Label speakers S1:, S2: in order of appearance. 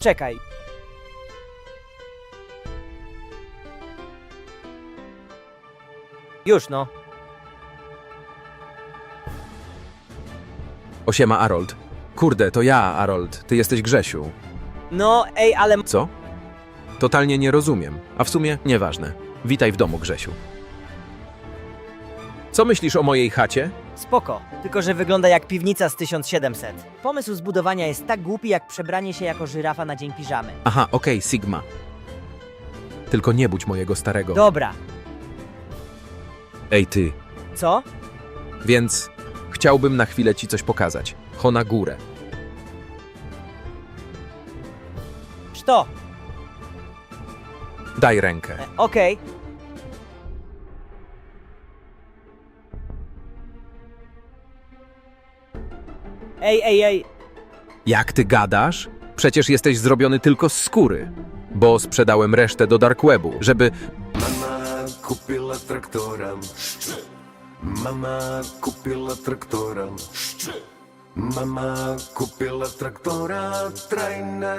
S1: Czekaj. Już no.
S2: Osiema Arold. Kurde, to ja, Arold. Ty jesteś Grzesiu.
S1: No, ej, ale...
S2: Co? Totalnie nie rozumiem. A w sumie nieważne. Witaj w domu, Grzesiu. Co myślisz o mojej chacie?
S1: Spoko, tylko że wygląda jak piwnica z 1700. Pomysł zbudowania jest tak głupi, jak przebranie się jako żyrafa na dzień piżamy.
S2: Aha, okej, Sigma. Tylko nie budź mojego starego.
S1: Dobra,
S2: Ej ty,
S1: co?
S2: więc chciałbym na chwilę ci coś pokazać. Ho na górę.
S1: Szto?
S2: Daj rękę.
S1: E, Okej, Ej, ej, ej.
S2: Jak ty gadasz? Przecież jesteś zrobiony tylko z skóry. Bo sprzedałem resztę do dark webu, żeby
S3: Mama kupiła traktora. Mama kupiła traktora. Mama kupiła traktora trajne.